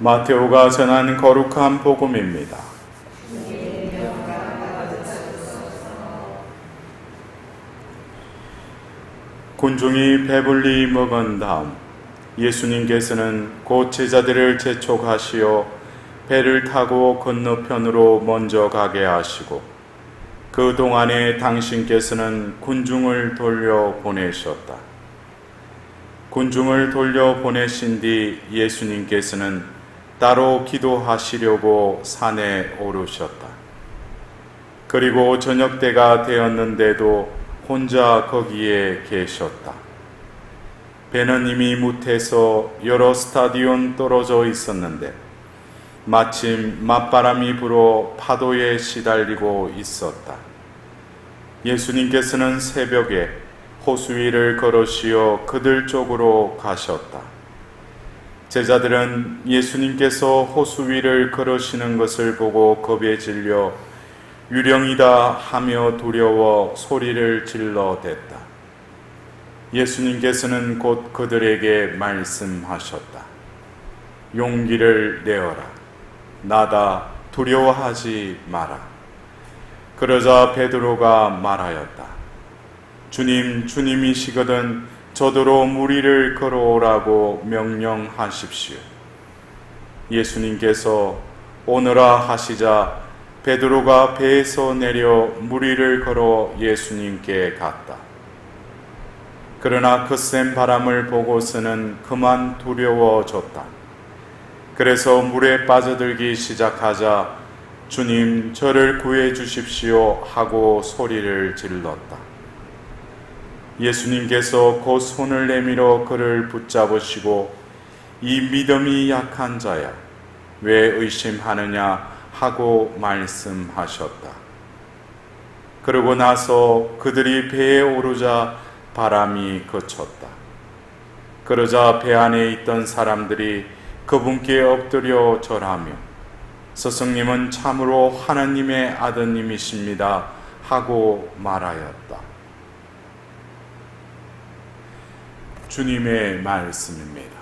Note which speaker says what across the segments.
Speaker 1: 마테오가 전한 거룩한 복음입니다. 군중이 배불리 먹은 다음 예수님께서는 곧 제자들을 재촉하시어 배를 타고 건너편으로 먼저 가게 하시고 그 동안에 당신께서는 군중을 돌려 보내셨다. 군중을 돌려 보내신 뒤 예수님께서는 따로 기도하시려고 산에 오르셨다. 그리고 저녁 때가 되었는데도 혼자 거기에 계셨다. 배는 이미 무태서 여러 스타디온 떨어져 있었는데 마침 맞바람이 불어 파도에 시달리고 있었다. 예수님께서는 새벽에 호수 위를 걸으시어 그들 쪽으로 가셨다. 제자들은 예수님께서 호수 위를 걸으시는 것을 보고 겁에 질려 유령이다 하며 두려워 소리를 질러 댔다. 예수님께서는 곧 그들에게 말씀하셨다. 용기를 내어라. 나다 두려워하지 마라. 그러자 베드로가 말하였다. 주님, 주님이시거든 저더러 무리를 걸어오라고 명령하십시오. 예수님께서 오너라 하시자 베드로가 배에서 내려 무리를 걸어 예수님께 갔다. 그러나 그센 바람을 보고서는 그만 두려워졌다. 그래서 물에 빠져들기 시작하자 주님 저를 구해 주십시오 하고 소리를 질렀다. 예수님께서 곧 손을 내밀어 그를 붙잡으시고 이 믿음이 약한 자야 왜 의심하느냐 하고 말씀하셨다. 그러고 나서 그들이 배에 오르자 바람이 그쳤다. 그러자 배 안에 있던 사람들이 그분께 엎드려 절하며 스승님은 참으로 하나님의 아드님이십니다 하고 말하였다. 주님의 말씀입니다.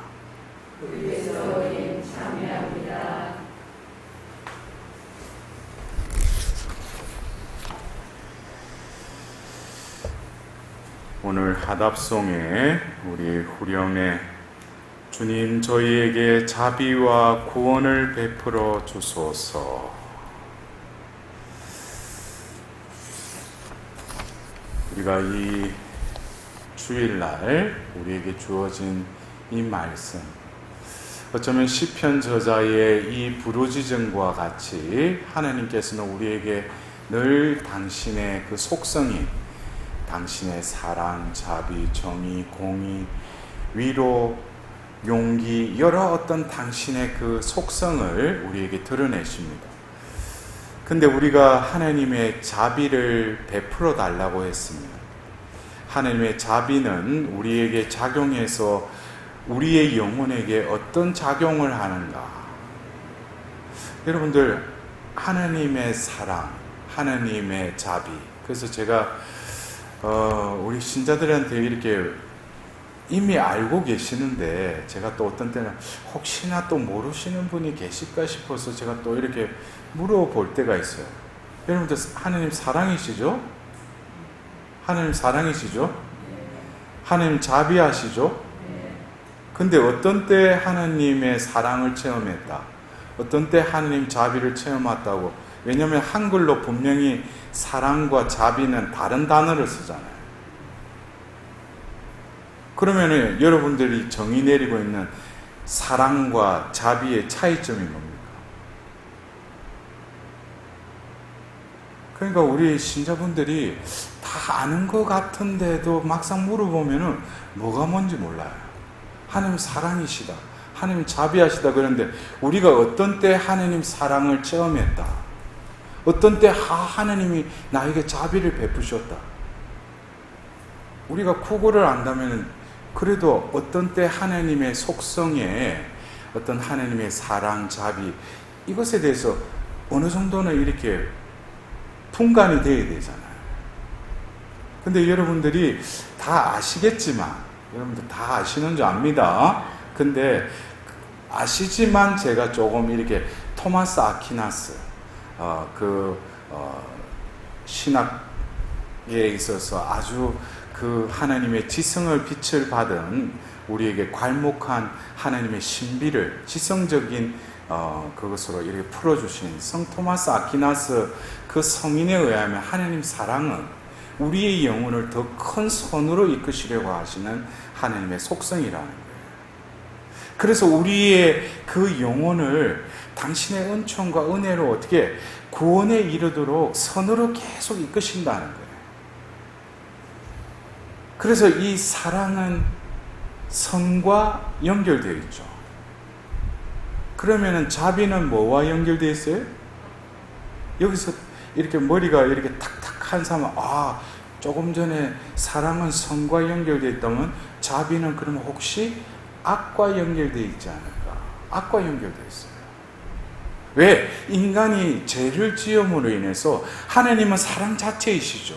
Speaker 1: 오늘 하답송에 우리 후렴에 주님 저희에게 자비와 구원을 베풀어 주소서. 우리가 이 주일날 우리에게 주어진 이 말씀 어쩌면 시편 저자의 이 부르짖음과 같이 하나님께서는 우리에게 늘 당신의 그 속성이 당신의 사랑, 자비, 정의, 공의, 위로, 용기, 여러 어떤 당신의 그 속성을 우리에게 드러내십니다. 근데 우리가 하나님의 자비를 베풀어 달라고 했습니다. 하나님의 자비는 우리에게 작용해서 우리의 영혼에게 어떤 작용을 하는가? 여러분들, 하나님의 사랑, 하나님의 자비. 그래서 제가 어, 우리 신자들한테 이렇게 이미 알고 계시는데 제가 또 어떤 때는 혹시나 또 모르시는 분이 계실까 싶어서 제가 또 이렇게 물어볼 때가 있어요. 여러분들 하나님 사랑이시죠? 하나님 사랑이시죠? 하나님 자비하시죠? 근데 어떤 때 하나님의 사랑을 체험했다. 어떤 때 하나님 자비를 체험했다고. 왜냐하면 한글로 분명히 사랑과 자비는 다른 단어를 쓰잖아요. 그러면 여러분들이 정의 내리고 있는 사랑과 자비의 차이점이 뭡니까? 그러니까 우리 신자분들이 다 아는 것 같은데도 막상 물어보면은 뭐가 뭔지 몰라요. 하나님 사랑이시다. 하나님 자비하시다 그런데 우리가 어떤 때 하나님 사랑을 체험했다. 어떤 때 하나님이 나에게 자비를 베푸셨다. 우리가 그거를 안다면 그래도 어떤 때 하나님의 속성에 어떤 하나님의 사랑, 자비 이것에 대해서 어느 정도는 이렇게 분간이 돼야 되잖아요. 근데 여러분들이 다 아시겠지만 여러분들 다 아시는 줄 압니다. 근데 아시지만 제가 조금 이렇게 토마스 아퀴나스 어, 그 어, 신학에 있어서 아주 그 하나님의 지성을 빛을 받은 우리에게 괄목한 하나님의 신비를 지성적인 어, 그것으로 이렇게 풀어주신 성 토마스 아퀴나스 그 성인에 의하면 하나님 사랑은 우리의 영혼을 더 큰 선으로 이끄시려고 하시는 하나님의 속성이라는 거예요. 그래서 우리의 그 영혼을 당신의 은총과 은혜로 어떻게 구원에 이르도록 선으로 계속 이끄신다는 거예요. 그래서 이 사랑은 선과 연결되어 있죠. 그러면은 자비는 뭐와 연결되어 있어요? 여기서 이렇게 머리가 이렇게 탁탁 한 사람, 아, 조금 전에 사랑은 선과 연결되어 있다면 자비는 그러면 혹시 악과 연결되어 있지 않을까? 악과 연결되어 있어요. 왜? 인간이 죄를 지음으로 인해서 하나님은 사랑 자체이시죠.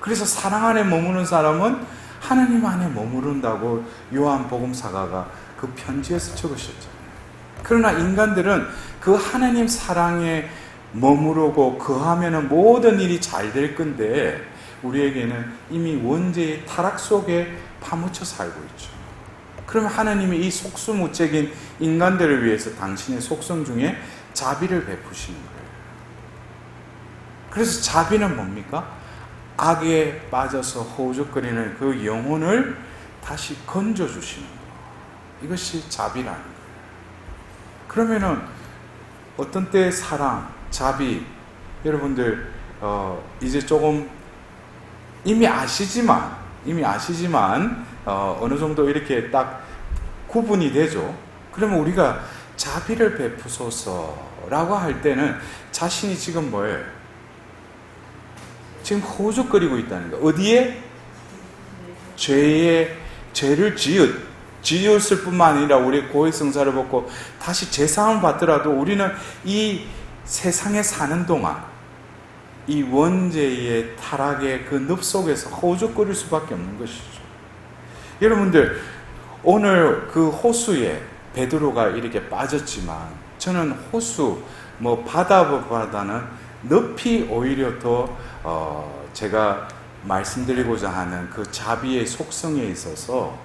Speaker 1: 그래서 사랑 안에 머무는 사람은 하나님 안에 머무른다고 요한 복음사가가 그 편지에서 적으셨잖아요. 그러나 인간들은 그 하나님 사랑에 머무르고 거하면은 모든 일이 잘 될 건데 우리에게는 이미 원죄의 타락 속에 파묻혀 살고 있죠. 그러면 하나님이 이 속수무책인 인간들을 위해서 당신의 속성 중에 자비를 베푸시는 거예요. 그래서 자비는 뭡니까? 악에 빠져서 허우적거리는 그 영혼을 다시 건져주시는 거. 이것이 자비라는 거예요. 그러면은 어떤 때 사랑, 자비, 여러분들, 어, 이제 조금 이미 아시지만, 이미 아시지만, 어, 어느 정도 이렇게 딱 구분이 되죠. 그러면 우리가 자비를 베푸소서라고 할 때는 자신이 지금 뭐예요? 지금 호죽거리고 있다는 거. 어디에? 죄의 죄를 지읒 지었을 뿐만 아니라 우리 고해성사를 벗고 다시 재상을 받더라도 우리는 이 세상에 사는 동안 이 원죄의 타락의 그 늪 속에서 호죽거릴 수밖에 없는 것이죠. 여러분들 오늘 그 호수에 베드로가 이렇게 빠졌지만 저는 호수 뭐 바다보다는 높이 오히려 더 어, 제가 말씀드리고자 하는 그 자비의 속성에 있어서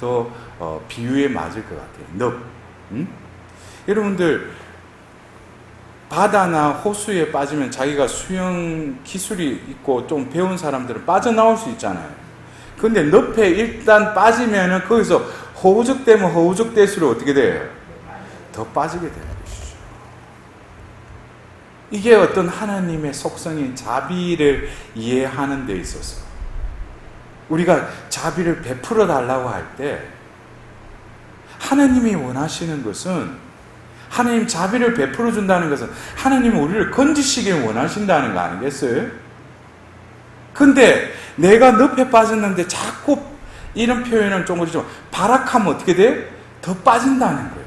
Speaker 1: 더 어, 비유에 맞을 것 같아요. 늪. 음? 여러분들 바다나 호수에 빠지면 자기가 수영 기술이 있고 좀 배운 사람들은 빠져나올 수 있잖아요. 근데 늪에 일단 빠지면은 거기서 허우적되면 허우적될수록 어떻게 돼요? 더 빠지게 되는 것이죠. 이게 어떤 하나님의 속성인 자비를 이해하는 데 있어서 우리가 자비를 베풀어 달라고 할 때 하나님이 원하시는 것은 하나님 자비를 베풀어 준다는 것은 하나님은 우리를 건지시길 원하신다는 거 아니겠어요? 근데 내가 늪에 빠졌는데 자꾸 이런 표현은 좀 그렇지만 발악하면 어떻게 돼요? 더 빠진다는 거예요.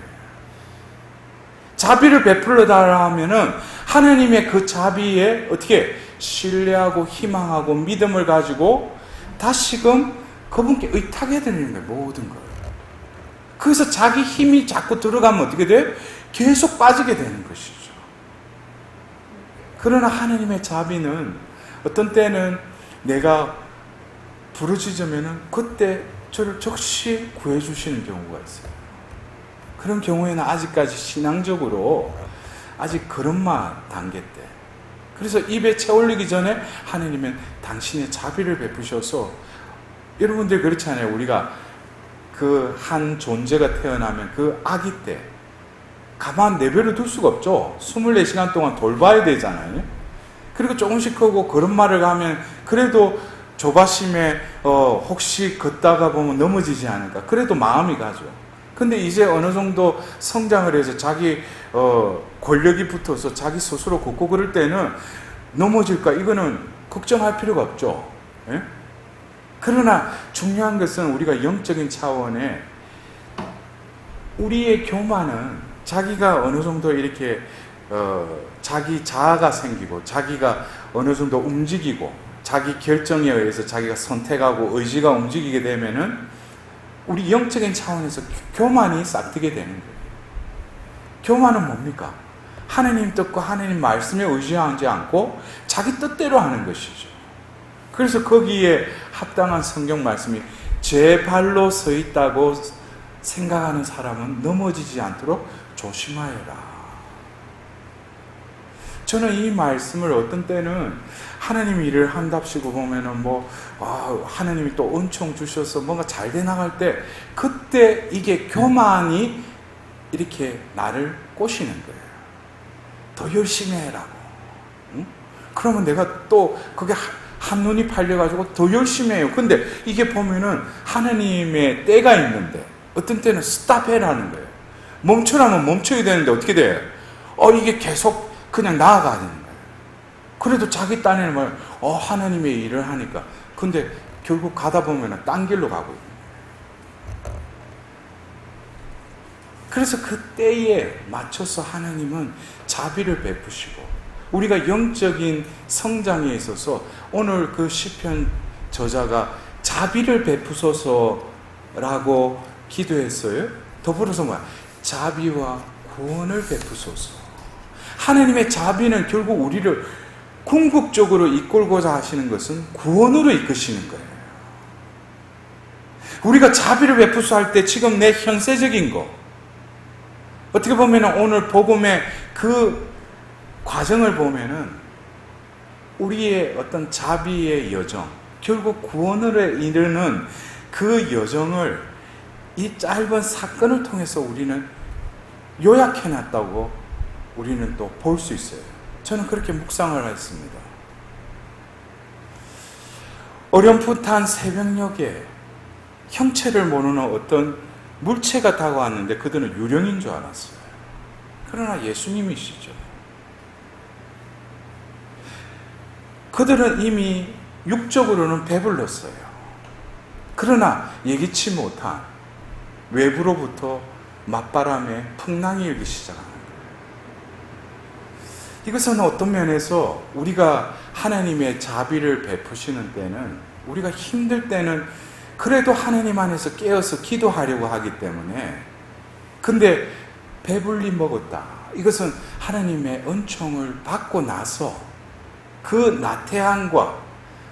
Speaker 1: 자비를 베풀어 달라 하면은 하나님의 그 자비에 어떻게 신뢰하고 희망하고 믿음을 가지고 다시금 그분께 의탁해 드리는 거예요. 모든 걸. 그래서 자기 힘이 자꾸 들어가면 어떻게 돼요? 계속 빠지게 되는 것이죠. 그러나 하나님의 자비는 어떤 때는 내가 부르짖으면은 그때 저를 즉시 구해 주시는 경우가 있어요. 그런 경우에는 아직까지 신앙적으로 아직 걸음마 단계 때. 그래서 입에 채 올리기 전에 하나님은 당신의 자비를 베푸셔서 여러분들 그렇잖아요. 우리가 그 한 존재가 태어나면 그 아기 때 가만 내버려 둘 수가 없죠. 24시간 동안 돌봐야 되잖아요. 그리고 조금씩 크고 걸음마를 가면 그래도 조바심에 어, 혹시 걷다가 보면 넘어지지 않을까. 그래도 마음이 가죠. 근데 이제 어느 정도 성장을 해서 자기 어, 권력이 붙어서 자기 스스로 걷고 그럴 때는 넘어질까 이거는 걱정할 필요가 없죠. 예? 그러나 중요한 것은 우리가 영적인 차원에 우리의 교만은 자기가 어느 정도 이렇게 어, 자기 자아가 생기고 자기가 어느 정도 움직이고 자기 결정에 의해서 자기가 선택하고 의지가 움직이게 되면은 우리 영적인 차원에서 교만이 싹트게 되는 거예요. 교만은 뭡니까? 하나님 뜻과 하나님 말씀에 의지하지 않고 자기 뜻대로 하는 것이죠. 그래서 거기에 합당한 성경 말씀이 제 발로 서 있다고 생각하는 사람은 넘어지지 않도록 조심하여라. 저는 이 말씀을 어떤 때는 하나님 일을 한답시고 보면은 뭐, 아, 하나님이 또 은총 주셔서 뭔가 잘 돼 나갈 때, 그때 이게 교만이 이렇게 나를 꼬시는 거예요. 더 열심히 해라고. 응? 그러면 내가 또 그게 한눈이 팔려가지고 더 열심히 해요. 근데 이게 보면은 하나님의 때가 있는데, 어떤 때는 스탑해라는 거예요. 멈추라면 멈춰야 되는데 어떻게 돼요? 어, 이게 계속 그냥 나아가야 되는 거예요. 그래도 자기 딴에는 뭐, 어, 하나님의 일을 하니까. 근데 결국 가다 보면 딴 길로 가고 있는 거예요. 그래서 그 때에 맞춰서 하나님은 자비를 베푸시고, 우리가 영적인 성장에 있어서 오늘 그 시편 저자가 자비를 베푸소서라고 기도했어요. 더불어서 뭐야? 자비와 구원을 베푸소서. 하나님의 자비는 결국 우리를 궁극적으로 이끌고자 하시는 것은 구원으로 이끄시는 거예요. 우리가 자비를 베푸소 할 때 지금 내 현세적인 거, 어떻게 보면 오늘 복음의 그 과정을 보면은 우리의 어떤 자비의 여정, 결국 구원으로 이르는 그 여정을 이 짧은 사건을 통해서 우리는 요약해 놨다고 우리는 또 볼 수 있어요. 저는 그렇게 묵상을 했습니다. 어렴풋한 새벽녘에 형체를 모르는 어떤 물체가 다가왔는데 그들은 유령인 줄 알았어요. 그러나 예수님이시죠. 그들은 이미 육적으로는 배불렀어요. 그러나 예기치 못한 외부로부터 맞바람에 풍랑이 일기 시작합니다. 이것은 어떤 면에서 우리가 하나님의 자비를 베푸시는 때는 우리가 힘들 때는 그래도 하나님 안에서 깨어서 기도하려고 하기 때문에 근데 배불리 먹었다. 이것은 하나님의 은총을 받고 나서 그 나태함과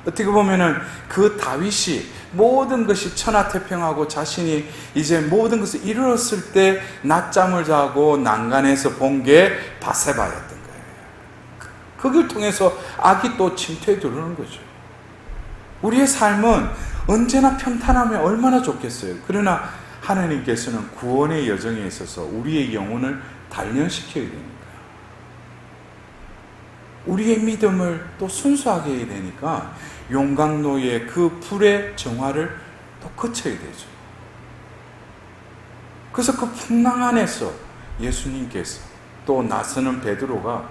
Speaker 1: 어떻게 보면은 그 다윗이 모든 것이 천하태평하고 자신이 이제 모든 것을 이루었을 때 낮잠을 자고 난간에서 본 게 바세바였던 거예요. 그걸 통해서 악이 또 침투해 들어오는 거죠. 우리의 삶은 언제나 평탄하면 얼마나 좋겠어요. 그러나 하나님께서는 구원의 여정에 있어서 우리의 영혼을 단련시켜야 됩니다. 우리의 믿음을 또 순수하게 해야 되니까 용광로의 그 불의 정화를 또 거쳐야 되죠. 그래서 그 풍랑 안에서 예수님께서 또 나서는 베드로가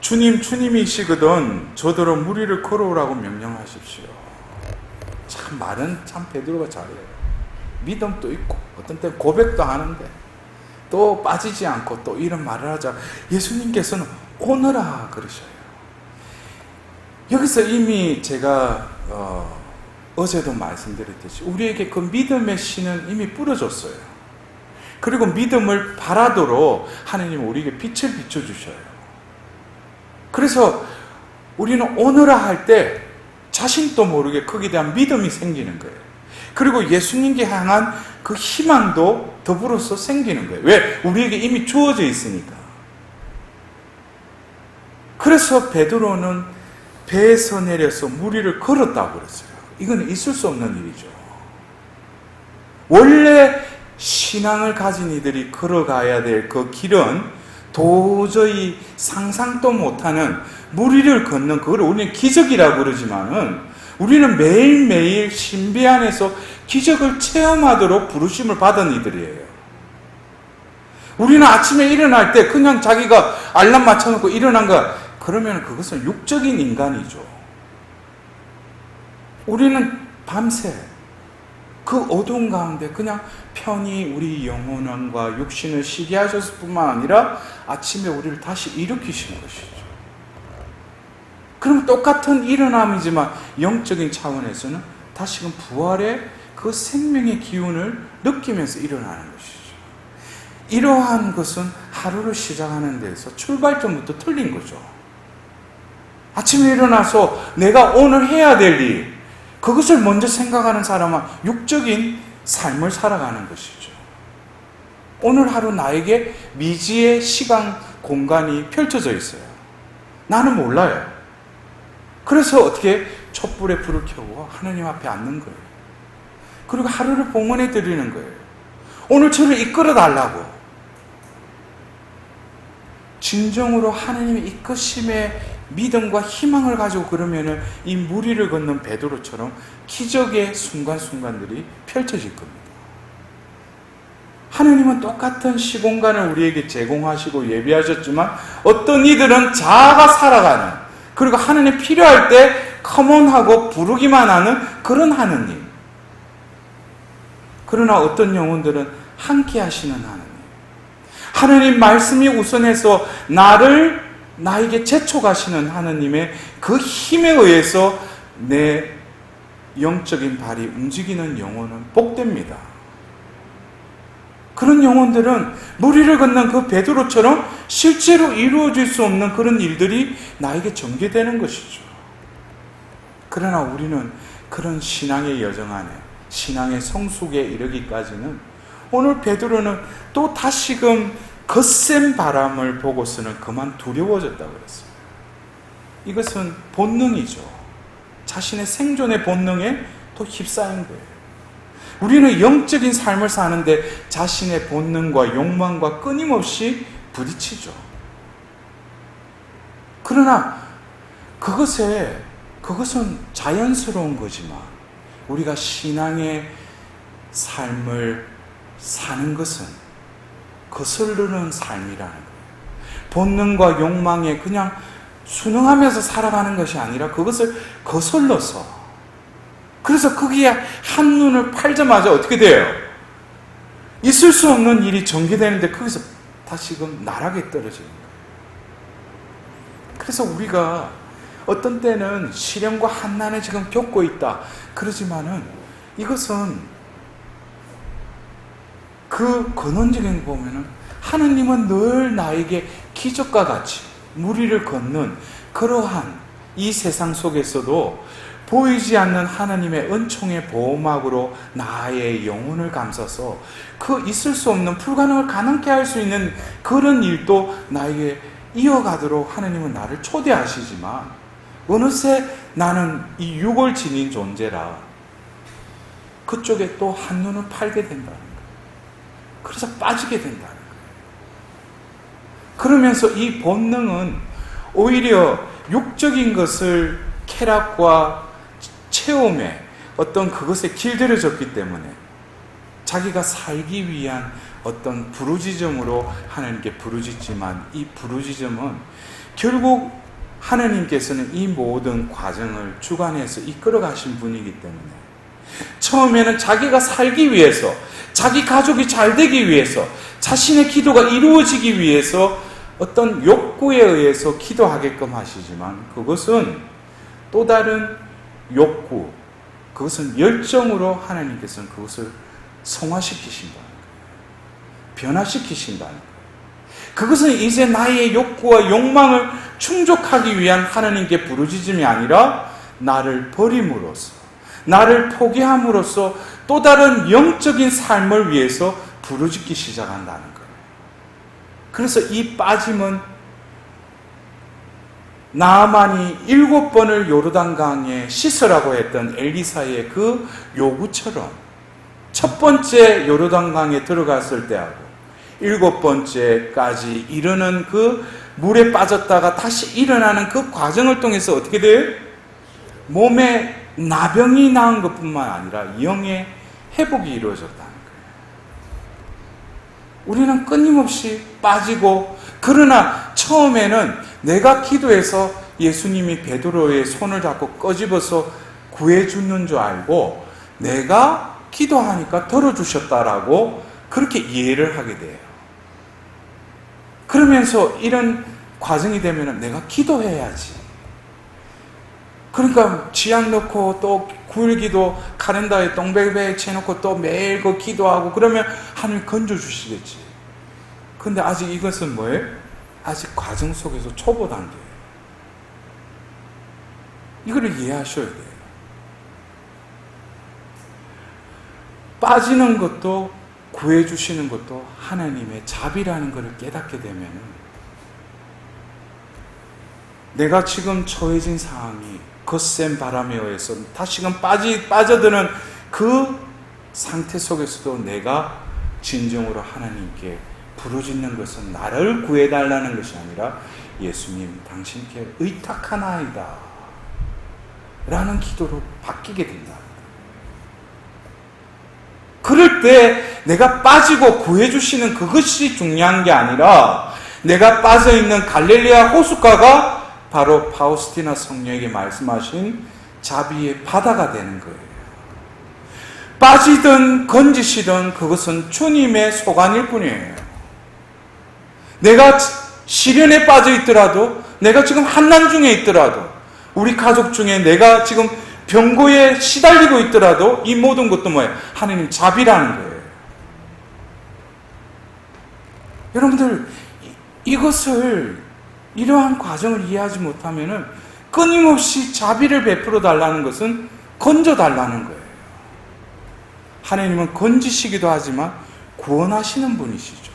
Speaker 1: 주님 주님이시거든 저더러 무리를 걸어오라고 명령하십시오. 참 말은 참 베드로가 잘해요. 믿음도 있고 어떤 때 고백도 하는데 또 빠지지 않고 또 이런 말을 하자 예수님께서는 오너라 그러셔요. 여기서 이미 제가 어, 어제도 말씀드렸듯이 우리에게 그 믿음의 신은 이미 뿌려졌어요. 그리고 믿음을 바라도록 하나님 우리에게 빛을 비춰주셔요. 그래서 우리는 오너라 할 때 자신도 모르게 거기에 대한 믿음이 생기는 거예요. 그리고 예수님께 향한 그 희망도 더불어서 생기는 거예요. 왜? 우리에게 이미 주어져 있으니까. 그래서 베드로는 배에서 내려서 무리를 걸었다고 그랬어요. 이건 있을 수 없는 일이죠. 원래 신앙을 가진 이들이 걸어가야 될 그 길은 도저히 상상도 못하는 무리를 걷는 그걸 우리는 기적이라고 그러지만은 우리는 매일매일 신비 안에서 기적을 체험하도록 부르심을 받은 이들이에요. 우리는 아침에 일어날 때 그냥 자기가 알람 맞춰놓고 일어난 거 그러면 그것은 육적인 인간이죠. 우리는 밤새 그 어두운 가운데 그냥 편히 우리 영혼과 육신을 쉬게 하셨을 뿐만 아니라 아침에 우리를 다시 일으키신 것이죠. 그럼 똑같은 일어남이지만 영적인 차원에서는 다시금 부활의 그 생명의 기운을 느끼면서 일어나는 것이죠. 이러한 것은 하루를 시작하는 데서 출발점부터 틀린 거죠. 아침에 일어나서 내가 오늘 해야 될 일, 그것을 먼저 생각하는 사람은 육적인 삶을 살아가는 것이죠. 오늘 하루 나에게 미지의 시간, 공간이 펼쳐져 있어요. 나는 몰라요. 그래서 어떻게 촛불에 불을 켜고 하나님 앞에 앉는 거예요. 그리고 하루를 봉헌해 드리는 거예요. 오늘 저를 이끌어 달라고. 진정으로 하나님의 이끄심에 믿음과 희망을 가지고 그러면은 이 무리를 걷는 베드로처럼 기적의 순간순간들이 펼쳐질 겁니다. 하나님은 똑같은 시공간을 우리에게 제공하시고 예비하셨지만 어떤 이들은 자아가 살아가는 그리고 하나님 필요할 때 커먼하고 부르기만 하는 그런 하느님. 그러나 어떤 영혼들은 함께 하시는 하나님. 하나님 말씀이 우선해서 나를 나에게 제촉하시는 하나님의 그 힘에 의해서 내 영적인 발이 움직이는 영혼은 복됩니다. 그런 영혼들은 무리를 걷는 그 베드로처럼 실제로 이루어질 수 없는 그런 일들이 나에게 전개되는 것이죠. 그러나 우리는 그런 신앙의 여정 안에 신앙의 성숙에 이르기까지는 오늘 베드로는 또 다시금 거센 바람을 보고서는 그만 두려워졌다고 그랬어요. 이것은 본능이죠. 자신의 생존의 본능에 또 휩싸인 거예요. 우리는 영적인 삶을 사는데 자신의 본능과 욕망과 끊임없이 부딪히죠. 그러나 그것에 그것은 자연스러운 거지만 우리가 신앙의 삶을 사는 것은 거슬르는 삶이라는 거예요. 본능과 욕망에 그냥 순응하면서 살아가는 것이 아니라 그것을 거슬러서 그래서 거기에 한눈을 팔자마자 어떻게 돼요? 있을 수 없는 일이 전개되는데 거기서 다시금 나락에 떨어지는 거예요. 그래서 우리가 어떤 때는 시련과 한난에 지금 겪고 있다. 그러지만은 이것은 그 근원적인 거 보면은 하느님은 늘 나에게 기적과 같이 무리를 걷는 그러한 이 세상 속에서도 보이지 않는 하나님의 은총의 보호막으로 나의 영혼을 감싸서 그 있을 수 없는 불가능을 가능케 할 수 있는 그런 일도 나에게 이어가도록 하나님은 나를 초대하시지만 어느새 나는 이 육을 지닌 존재라 그쪽에 또 한눈을 팔게 거예요. 그래서 빠지게 된다는 거예요. 그러면서 이 본능은 오히려 육적인 것을 쾌락과 체험에 어떤 그것에 길들여졌기 때문에 자기가 살기 위한 어떤 부르짖음으로 하나님께 부르짖지만 이 부르짖음은 결국 하나님께서는 이 모든 과정을 주관해서 이끌어 가신 분이기 때문에 처음에는 자기가 살기 위해서 자기 가족이 잘 되기 위해서 자신의 기도가 이루어지기 위해서 어떤 욕구에 의해서 기도하게끔 하시지만 그것은 또 다른 욕구, 그것은 열정으로 하나님께서는 그것을 성화시키신다는 거예요. 변화시키신다는 거예요. 그것은 이제 나의 욕구와 욕망을 충족하기 위한 하나님께 부르짖음이 아니라 나를 버림으로써, 나를 포기함으로써 또 다른 영적인 삶을 위해서 부르짖기 시작한다는 거예요. 그래서 이 빠짐은 나만이 일곱 번을 요르단 강에 씻으라고 했던 엘리사의 그 요구처럼 첫 번째 요르단 강에 들어갔을 때하고 일곱 번째까지 이르는 그 물에 빠졌다가 다시 일어나는 그 과정을 통해서 어떻게 돼요? 몸에 나병이 나은 것뿐만 아니라 영의 회복이 이루어졌다는 거예요. 우리는 끊임없이 빠지고 그러나 처음에는 내가 기도해서 예수님이 베드로의 손을 잡고 꺼집어서 구해 주는 줄 알고 내가 기도하니까 덜어주셨다라고 그렇게 이해를 하게 돼요. 그러면서 이런 과정이 되면 내가 기도해야지. 그러니까 지약 넣고 또 9일 기도 카렌다에 똥배배 쳐놓고 또 매일 그 기도하고 그러면 하나님 건져주시겠지. 근데 아직 이것은 뭐예요? 아직 과정 속에서 초보 단계예요. 이거를 이해하셔야 돼요. 빠지는 것도 구해주시는 것도 하나님의 자비라는 것을 깨닫게 되면 내가 지금 처해진 상황이 거센 바람에 의해서 다시금 빠지, 빠져드는 그 상태 속에서도 내가 진정으로 하나님께 부르짖는 것은 나를 구해달라는 것이 아니라 예수님 당신께 의탁하나이다 라는 기도로 바뀌게 된다. 그럴 때 내가 빠지고 구해주시는 그것이 중요한 게 아니라 내가 빠져 있는 갈릴리아 호숫가가 바로 파우스티나 성녀에게 말씀하신 자비의 바다가 되는 거예요. 빠지든 건지시든 그것은 주님의 소관일 뿐이에요. 내가 시련에 빠져 있더라도, 내가 지금 한난 중에 있더라도, 우리 가족 중에 내가 지금 병고에 시달리고 있더라도 이 모든 것도 뭐예요? 하나님 자비라는 거예요. 여러분들, 이것을 이러한 과정을 이해하지 못하면은 끊임없이 자비를 베풀어 달라는 것은 건져 달라는 거예요. 하나님은 건지시기도 하지만 구원하시는 분이시죠.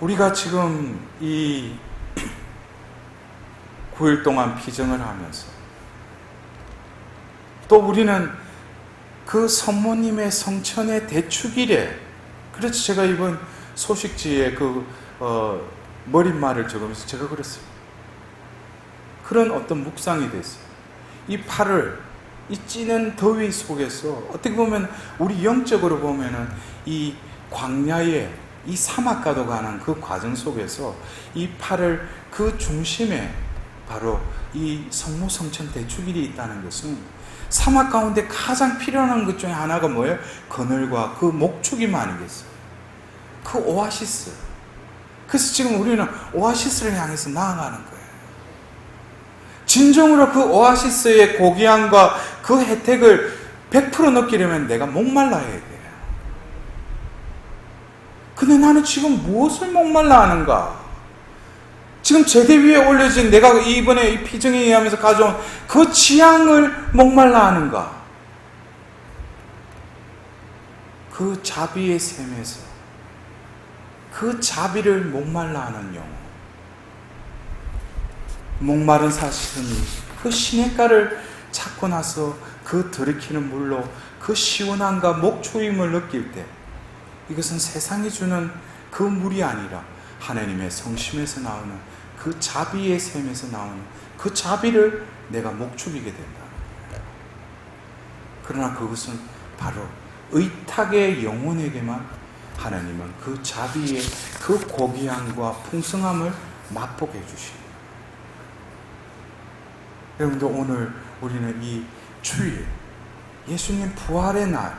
Speaker 1: 우리가 지금 이 9일 동안 피정을 하면서 또 우리는 그 성모님의 성천의 대축일에 그래서 제가 이번 소식지에 그 어, 머릿말을 적으면서 제가 그랬어요. 그런 어떤 묵상이 됐어요. 이 팔을 이 찌는 더위 속에서 어떻게 보면 우리 영적으로 보면은 이 광야에 이 사막가도 가는 그 과정 속에서 이 팔을 그 중심에 바로 이 성모성천 대축일이 있다는 것은 사막 가운데 가장 필요한 것 중에 하나가 뭐예요? 그늘과 그 목축이만 아니겠어요? 그 오아시스. 그래서 지금 우리는 오아시스를 향해서 나아가는 거예요. 진정으로 그 오아시스의 고귀함과 그 혜택을 100% 느끼려면 내가 목말라야 돼요. 근데 나는 지금 무엇을 목말라 하는가? 지금 제대 위에 올려진 내가 이번에 이 피정에 의하면서 가져온 그 지향을 목말라 하는가? 그 자비의 샘에서 그 자비를 목말라 하는 영혼. 목마른 사실은 그 시냇가를 찾고 나서 그 들이키는 물로 그 시원함과 목초임을 느낄 때 이것은 세상이 주는 그 물이 아니라 하나님의 성심에서 나오는 그 자비의 샘에서 나오는 그 자비를 내가 목축이게 된다. 그러나 그것은 바로 의탁의 영혼에게만 하나님은 그 자비의 그 고귀함과 풍성함을 맛보게 해주시고. 여러분들 오늘 우리는 이 주일 예수님 부활의 날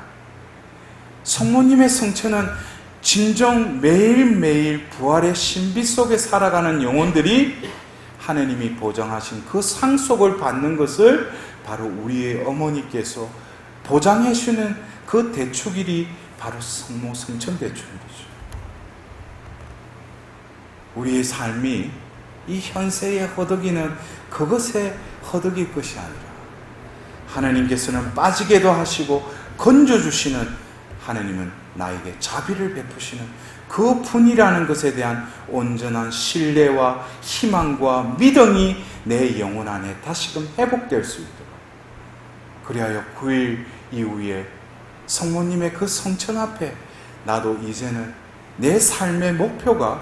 Speaker 1: 성모님의 성천은 진정 매일매일 부활의 신비 속에 살아가는 영혼들이 하나님이 보장하신 그 상속을 받는 것을 바로 우리의 어머니께서 보장해 주는 그 대축일이 바로 성모 성천 대축일이죠. 우리의 삶이 이 현세의 허덕이는 그것에 허덕일 것이 아니라 하나님께서는 빠지게도 하시고 건져주시는 하나님은 나에게 자비를 베푸시는 그 분이라는 것에 대한 온전한 신뢰와 희망과 믿음이 내 영혼 안에 다시금 회복될 수 있도록 그리하여 9일 이후에 성모님의 그 성천 앞에 나도 이제는 내 삶의 목표가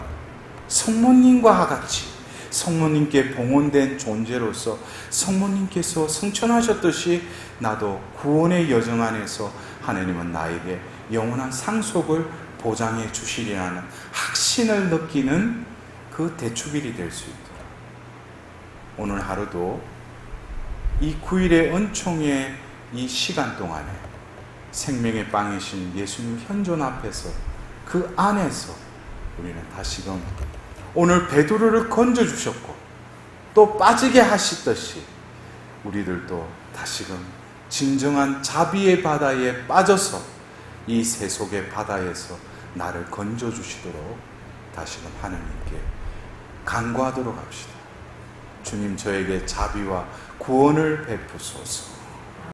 Speaker 1: 성모님과 같이 성모님께 봉헌된 존재로서 성모님께서 성천하셨듯이 나도 구원의 여정 안에서 하나님은 나에게 영원한 상속을 보장해 주시리라는 확신을 느끼는 그 대축일이 될 수 있도록. 오늘 하루도 이 9일의 은총의 이 시간 동안에 생명의 빵이신 예수님 현존 앞에서 그 안에서 우리는 다시금 오늘 베드로를 건져 주셨고 또 빠지게 하시듯이 우리들도 다시금 진정한 자비의 바다에 빠져서 이 세속의 바다에서 나를 건져 주시도록 다시금 하나님께 간구하도록 합시다. 주님 저에게 자비와 구원을 베푸소서.